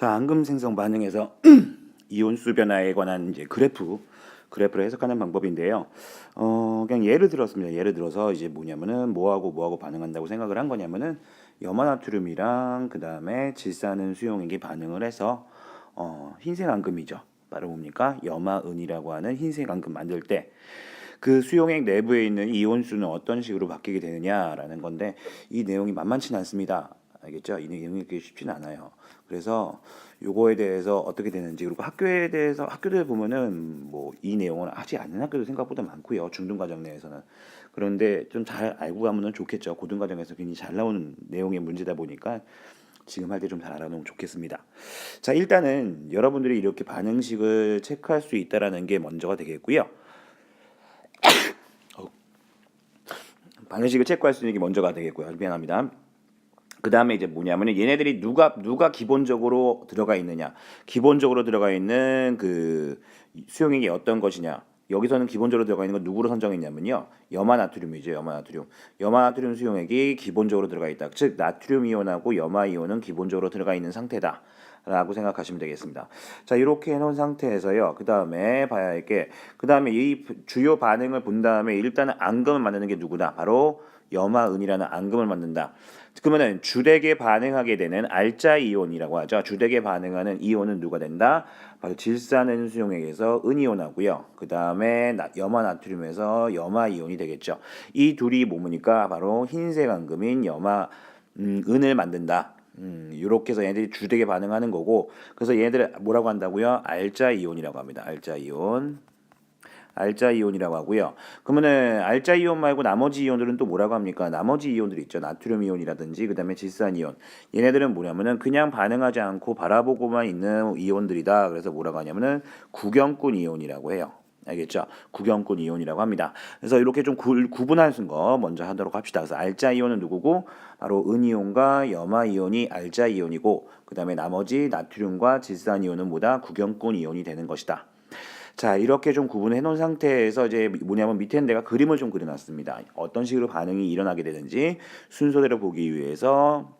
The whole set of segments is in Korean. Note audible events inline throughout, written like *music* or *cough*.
자, 앙금 생성 반응에서 *clears throat* 이온수 변화에 관한 이제 그래프 그래프를 해석하는 방법인데요. 어, 그냥 예를 들었습니다. 예를 들어서 이제 뭐냐면은 뭐하고 뭐하고 반응한다고 생각을 한 거냐면은 염화나트륨이랑 그 다음에 질산은 수용액이 반응을 해서 어, 흰색 앙금이죠. 바로 뭡니까? 염화은이라고 하는 흰색 앙금 만들 때 그 수용액 내부에 있는 이온수는 어떤 식으로 바뀌게 되느냐라는 건데 이 내용이 만만치 는 않습니다. 알겠죠? 이 내용이 그렇게 쉽지는 않아요. 그래서 요거에 대해서 어떻게 되는지 그리고 학교에 대해서 학교들 보면은 뭐 이 내용을 하지 않는 학교도 생각보다 많고요. 중등과정 내에서는 그런데 좀 잘 알고 가면은 좋겠죠. 고등과정에서 굉장히 잘 나오는 내용의 문제다 보니까 지금 할 때 좀 잘 알아놓으면 좋겠습니다. 자 일단은 여러분들이 이렇게 반응식을 체크할 수 있다라는 게 먼저가 되겠고요. *coughs* 반응식을 체크할 수 있는 게 먼저가 되겠고요. 미안합니다. 그 다음에 이제 뭐냐면은 얘네들이 누가 누가 기본적으로 들어가 있느냐. 기본적으로 들어가 있는 그 수용액이 어떤 것이냐. 여기서는 기본적으로 들어가 있는 건 누구로 선정했냐면요. 염화나트륨이죠 염화나트륨. 염화나트륨 수용액이 기본적으로 들어가 있다. 즉 나트륨 이온하고 염화 이온은 기본적으로 들어가 있는 상태다 라고 생각하시면 되겠습니다. 자, 이렇게 해놓은 상태에서요. 그 다음에 봐야 할 게, 그 다음에 이 주요 반응을 본 다음에 일단은 앙금을 만드는 게 누구다? 바로 염화은이라는 앙금을 만든다. 그러면은 주택에 반응하게 되는 알자 이온이라고 하죠. 주택에 반응하는 이온은 누가 된다? 바로 질산은 수용액에서 은이온하고요. 그 다음에 염화나트륨에서 염화이온이 되겠죠. 이 둘이 뭐니까 바로 흰색 앙금인 염화 음, 은을 만든다. 음, 이렇게 해서 얘네들이 주택에 반응하는 거고, 그래서 얘네들 뭐라고 한다고요? 알자 이온이라고 합니다. 알자 이온. 알자 이온이라고 하고요. 그러면은 알자 이온 말고 나머지 이온들은 또 뭐라고 합니까? 나머지 이온들이 있죠. 나트륨 이온이라든지 그다음에 질산 이온. 얘네들은 뭐냐면은 그냥 반응하지 않고 바라보고만 있는 이온들이다. 그래서 뭐라고 하냐면은 구경꾼 이온이라고 해요. 알겠죠? 구경꾼 이온이라고 합니다. 그래서 이렇게 좀 구, 구분하는 거 먼저 하도록 합시다. 그래서 알자 이온은 누구고 바로 은이온과 염화 이온이 알자 이온이고 그다음에 나머지 나트륨과 질산 이온은 뭐다? 구경꾼 이온이 되는 것이다. 자 이렇게 좀 구분해 놓은 상태에서 이제 뭐냐면 밑에는 내가 그림을 좀 그려놨습니다. 어떤 식으로 반응이 일어나게 되는지 순서대로 보기 위해서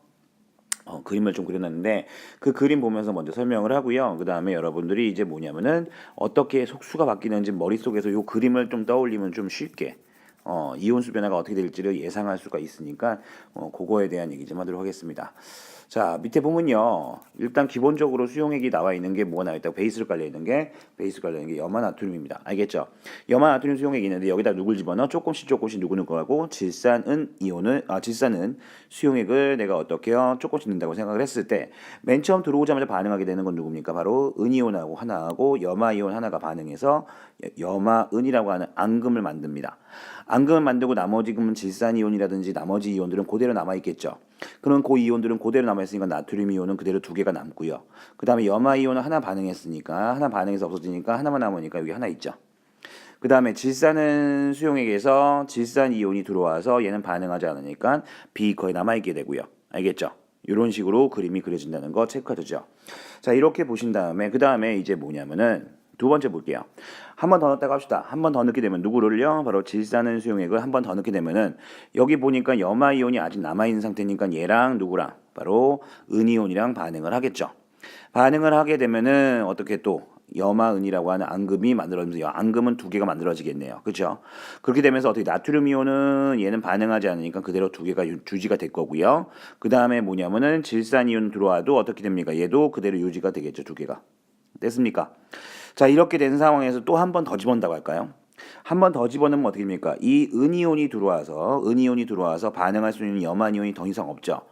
어, 그림을 좀 그려놨는데 그 그림 보면서 먼저 설명을 하고요. 그 다음에 여러분들이 이제 뭐냐면은 어떻게 속수가 바뀌는지 머릿속에서 요 그림을 좀 떠올리면 좀 쉽게 어, 이온수 변화가 어떻게 될지를 예상할 수가 있으니까 어, 그거에 대한 얘기 좀 하도록 하겠습니다. 자 밑에 보면요. 일단 기본적으로 수용액이 나와 있는 게 뭐가 나와 있다고? 베이스로 깔려 있는 게 베이스 깔려 있는 게 염화 나트륨입니다. 알겠죠? 염화 나트륨 수용액이 있는데 여기다 누굴 집어넣어? 조금씩 조금씩 누구는 거하고 질산은 이온을 아 질산은 수용액을 내가 어떻게요? 조금씩 넣는다고 생각을 했을 때 맨 처음 들어오자마자 반응하게 되는 건 누굽니까? 바로 은이온하고 하나하고 염화 이온 하나가 반응해서 염화 은이라고 하는 앙금을 만듭니다 앙금을 만들고 나머지 금은 질산 이온이라든지 나머지 이온들은 그대로 남아 있겠죠. 그럼 그 이온들은 그대로 남아 있으니까 나트륨 이온은 그대로 두 개가 남고요. 그 다음에 염화 이온은 하나 반응했으니까 하나 반응해서 없어지니까 하나만 남으니까 여기 하나 있죠. 그 다음에 질산은 수용액에서 질산 이온이 들어와서 얘는 반응하지 않으니까 B 거에 남아 있게 되고요. 알겠죠? 이런 식으로 그림이 그려진다는 거 체크해두죠. 자 이렇게 보신 다음에 그 다음에 이제 뭐냐면은 두 번째 볼게요. 한 번 더 넣었다가 합시다. 한 번 더 넣게 되면 누구를요? 바로 질산은 수용액을 한 번 더 넣게 되면은 여기 보니까 염화 이온이 아직 남아 있는 상태니까 얘랑 누구랑 바로 은이온이랑 반응을 하겠죠. 반응을 하게 되면은 어떻게 또 염화은이라고 하는 앙금이 만들어지면서 앙금은 두 개가 만들어지겠네요. 그렇죠? 그렇게 되면서 어떻게 나트륨 이온은 얘는 반응하지 않으니까 그대로 두 개가 유, 주지가 될 거고요. 그 다음에 뭐냐면은 질산 이온 들어와도 어떻게 됩니까? 얘도 그대로 유지가 되겠죠. 두 개가. 됐습니까? 자 이렇게 된 상황에서 또 한 번 더 집어넣는다고 할까요? 한 번 더 집어넣으면 어떻게 됩니까? 이 은이온이 들어와서 은이온이 들어와서 반응할 수 있는 염화이온이 더 이상 없죠.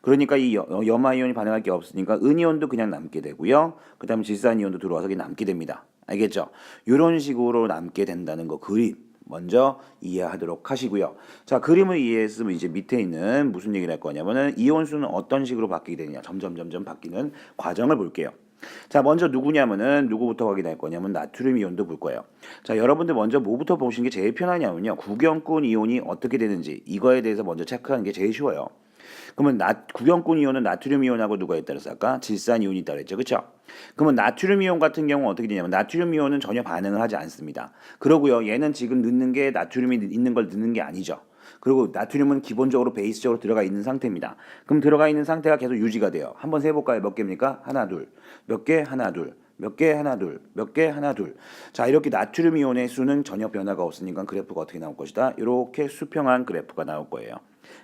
그러니까 이 염화이온이 반응할 게 없으니까 은이온도 그냥 남게 되고요. 그 다음에 질산이온도 들어와서 그냥 남게 됩니다. 알겠죠? 이런 식으로 남게 된다는 거 그림 먼저 이해하도록 하시고요. 자 그림을 이해했으면 이제 밑에 있는 무슨 얘기를 할 거냐면은 이온수는 어떤 식으로 바뀌게 되냐 점점 점점 바뀌는 과정을 볼게요. 자, 먼저 누구냐면은 누구부터 확인할 거냐면 나트륨 이온도 볼 거예요. 자, 여러분들 먼저 뭐부터 보시는 게 제일 편하냐면요. 구경꾼 이온이 어떻게 되는지 이거에 대해서 먼저 체크하는 게 제일 쉬워요. 그러면 나, 구경꾼 이온은 나트륨 이온하고 누가 있다 그랬어 아까 질산 이온이 있다 그랬죠. 그렇죠? 그러면 나트륨 이온 같은 경우는 어떻게 되냐면 나트륨 이온은 전혀 반응을 하지 않습니다. 그러고요. 얘는 지금 넣는 게 나트륨이 있는 걸 넣는 게 아니죠. 그리고 나트륨은 기본적으로 베이스적으로 들어가 있는 상태입니다. 그럼 들어가 있는 상태가 계속 유지가 돼요. 한번 세 볼까요? 몇 개입니까? 하나, 둘. 몇 개? 하나, 둘. 몇 개? 하나, 둘. 몇 개? 하나, 둘. 자, 이렇게 나트륨 이온의 수는 전혀 변화가 없으니까 그래프가 어떻게 나올 것이다? 이렇게 수평한 그래프가 나올 거예요.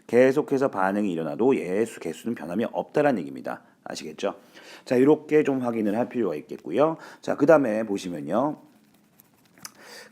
계속해서 반응이 일어나도 얘의 수 개수는 변함이 없다라는 얘기입니다. 아시겠죠? 자, 이렇게 좀 확인을 할 필요가 있겠고요. 자, 그 다음에 보시면요.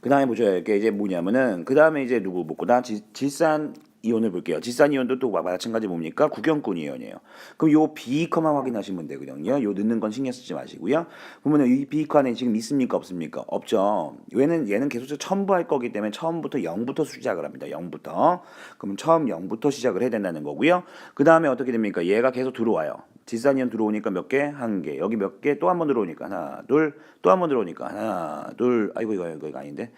그 다음에 보셔야 될게 이제 뭐냐면은 그 다음에 이제 누구 묻고나 질산 이온을 볼게요. 질산 이온도 또 마찬가지 뭡니까? 구경꾼 이온이에요. 그럼 요 비커만 확인하시면 되거든요. 요 넣는 건 신경 쓰지 마시고요. 그러면 이 비커 안에 지금 있습니까? 없습니까? 없죠. 얘는 얘는 계속 첨부할 거기 때문에 처음부터 0부터 시작을 합니다. 0부터. 그러면 처음 0부터 시작을 해야 된다는 거고요. 그 다음에 어떻게 됩니까? 얘가 계속 들어와요. 질산이온 들어오니까 몇 개? 한 개. 여기 몇 개? 또 한 번 들어오니까 하나, 둘. 또 한 번 들어오니까 하나, 둘. 아이고 이거 이거, 이거 아닌데.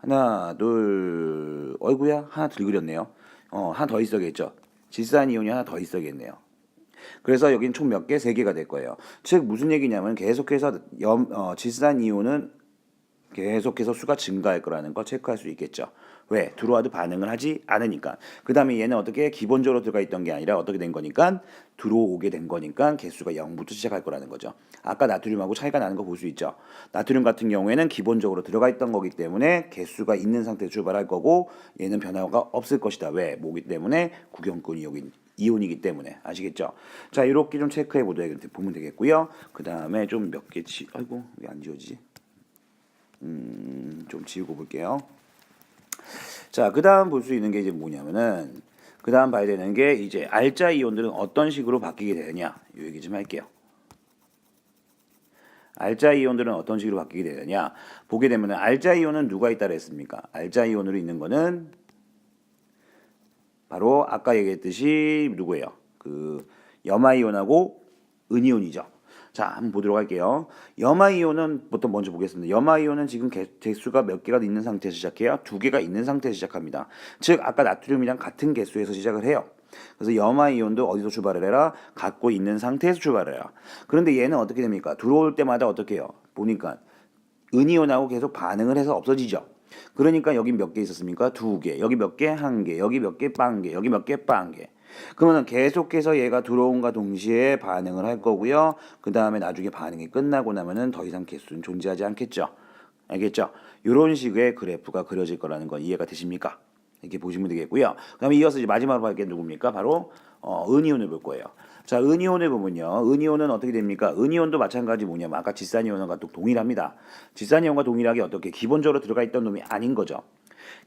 하나, 둘. 어이구야. 하나 덜 그렸네요. 어, 하나 더 있어야겠죠. 질산 이온이 하나 더 있어야겠네요. 그래서 여기는 총몇 개? 세 개가 될 거예요. 즉 무슨 얘기냐면 계속해서 염, 어, 질산 이온은 계속해서 수가 증가할 거라는 걸 체크할 수 있겠죠. 왜? 들어와도 반응을 하지 않으니까. 그 다음에 얘는 어떻게 기본적으로 들어가 있던 게 아니라 어떻게 된 거니까 들어오게 된 거니까 개수가 0부터 시작할 거라는 거죠. 아까 나트륨하고 차이가 나는 거 볼 수 있죠. 나트륨 같은 경우에는 기본적으로 들어가 있던 거기 때문에 개수가 있는 상태에서 출발할 거고 얘는 변화가 없을 것이다. 왜? 뭐기 때문에 구경꾼이 여기 이온이기 때문에 아시겠죠? 자 이렇게 좀 체크해 보면 되겠고요. 그 다음에 좀 몇 개 지, 아이고 왜 안 지워지지? 음, 좀 지우고 볼게요. 자, 그 다음 볼 수 있는 게 이제 뭐냐면은, 그 다음 봐야 되는 게 이제 알자 이온들은 어떤 식으로 바뀌게 되느냐. 이 얘기 좀 할게요. 알자 이온들은 어떤 식으로 바뀌게 되느냐. 보게 되면 알자 이온은 누가 있다 그랬습니까? 알자 이온으로 있는 거는 바로 아까 얘기했듯이 누구예요? 그 염화 이온하고 은이온이죠. 자, 한번 보도록 할게요. 염화 이온은 부터 먼저 보겠습니다. 염화 이온은 지금 개, 개수가 몇 개가 있는 상태에서 시작해요? 두 개가 있는 상태에서 시작합니다. 즉 아까 나트륨이랑 같은 개수에서 시작을 해요. 그래서 염화 이온도 어디서 출발을 해라? 갖고 있는 상태에서 출발을 해라. 그런데 얘는 어떻게 됩니까? 들어올 때마다 어떻게 해요? 보니까 은이온하고 계속 반응을 해서 없어지죠. 그러니까 여기 몇 개 있었습니까? 두 개. 여기 몇 개? 한 개. 여기 몇 개? 빵 개. 여기 몇 개? 빵 개. 그러면 계속해서 얘가 들어온과 동시에 반응을 할 거고요. 그 다음에 나중에 반응이 끝나고 나면은 더 이상 개수는 존재하지 않겠죠. 알겠죠? 이런 식의 그래프가 그려질 거라는 건 이해가 되십니까? 이렇게 보시면 되겠고요. 그다음에 이어서 이제 마지막으로 할 게 누굽니까? 바로 어, 은이온을 볼 거예요. 자, 은이온을 보면요. 은이온은 어떻게 됩니까? 은이온도 마찬가지 뭐냐면 아까 질산이온과 또 동일합니다. 질산이온과 동일하게 어떻게 기본적으로 들어가 있던 놈이 아닌 거죠.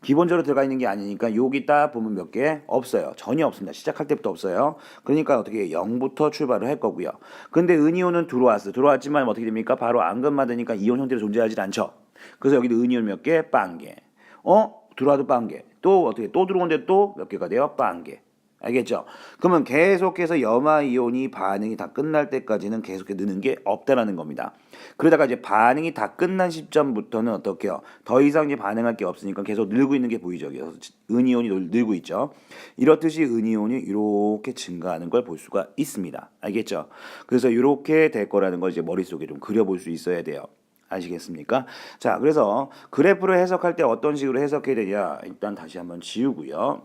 기본적으로 들어가 있는 게 아니니까 여기 딱 보면 몇 개 없어요. 전혀 없습니다. 시작할 때부터 없어요. 그러니까 어떻게 0부터 출발을 할 거고요. 근데 은이온은 들어왔어. 들어왔지만 어떻게 됩니까? 바로 안 끝맞으니까 이온 형태로 존재하지 않죠. 그래서 여기도 은이온 몇 개? 빵 개. 어? 들어와도 빵 개. 또 어떻게 또 들어오는데 또 몇 개가 돼요? 빵 개. 알겠죠? 그러면 계속해서 염화 이온이 반응이 다 끝날 때까지는 계속해 느는 게 없다라는 겁니다. 그러다가 이제 반응이 다 끝난 시점부터는 어떻게요? 더 이상 이제 반응할 게 없으니까 계속 늘고 있는 게 보이죠. 그래서 은이온이 늘고 있죠. 이렇듯이 은이온이 이렇게 증가하는 걸 볼 수가 있습니다. 알겠죠? 그래서 이렇게 될 거라는 걸 이제 머릿속에 좀 그려볼 수 있어야 돼요. 아시겠습니까? 자, 그래서 그래프를 해석할 때 어떤 식으로 해석해야 되냐? 일단 다시 한번 지우고요.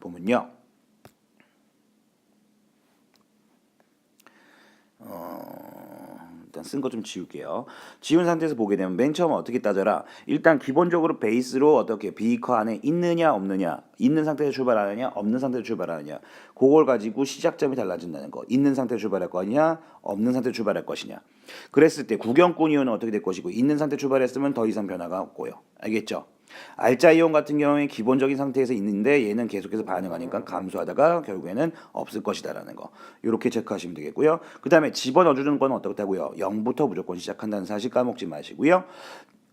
보면요. 어, 일단 쓴 거 좀 지울게요. 지운 상태에서 보게 되면 맨 처음 어떻게 따져라? 일단 기본적으로 베이스로 어떻게 비커 안에 있느냐 없느냐, 있는 상태에서 출발하느냐 없는 상태에서 출발하느냐, 그걸 가지고 시작점이 달라진다는 거. 있는 상태에서 출발할 거냐, 없는 상태에서 출발할 것이냐. 그랬을 때 구경꾼 이온은 어떻게 될 것이고 있는 상태 출발했으면 더 이상 변화가 없고요. 알겠죠? 알자 이온 같은 경우에 기본적인 상태에서 있는데 얘는 계속해서 반응하니까 감소하다가 결국에는 없을 것이다라는 거 이렇게 체크하시면 되겠고요. 그 다음에 집어넣어 주는 건 어떻다고요? 0부터 무조건 시작한다는 사실 까먹지 마시고요.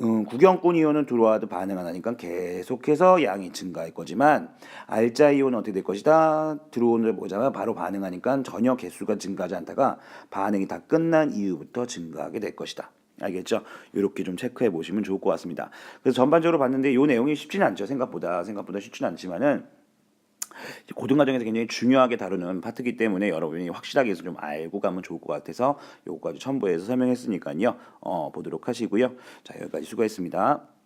음, 구경꾼 이온은 들어와도 반응 안 하니까 계속해서 양이 증가할 거지만 알자 이온은 어떻게 될 것이다 들어오는 보자마자 바로 반응하니까 전혀 개수가 증가하지 않다가 반응이 다 끝난 이후부터 증가하게 될 것이다. 알겠죠? 이렇게 좀 체크해 보시면 좋을 것 같습니다. 그래서 전반적으로 봤는데 이 내용이 쉽지는 않죠. 생각보다 생각보다 쉽지는 않지만은 고등과정에서 굉장히 중요하게 다루는 파트이기 때문에 여러분이 확실하게 좀 알고 가면 좋을 것 같아서 요거까지 첨부해서 설명했으니까요. 어, 보도록 하시고요. 자 여기까지 수고했습니다.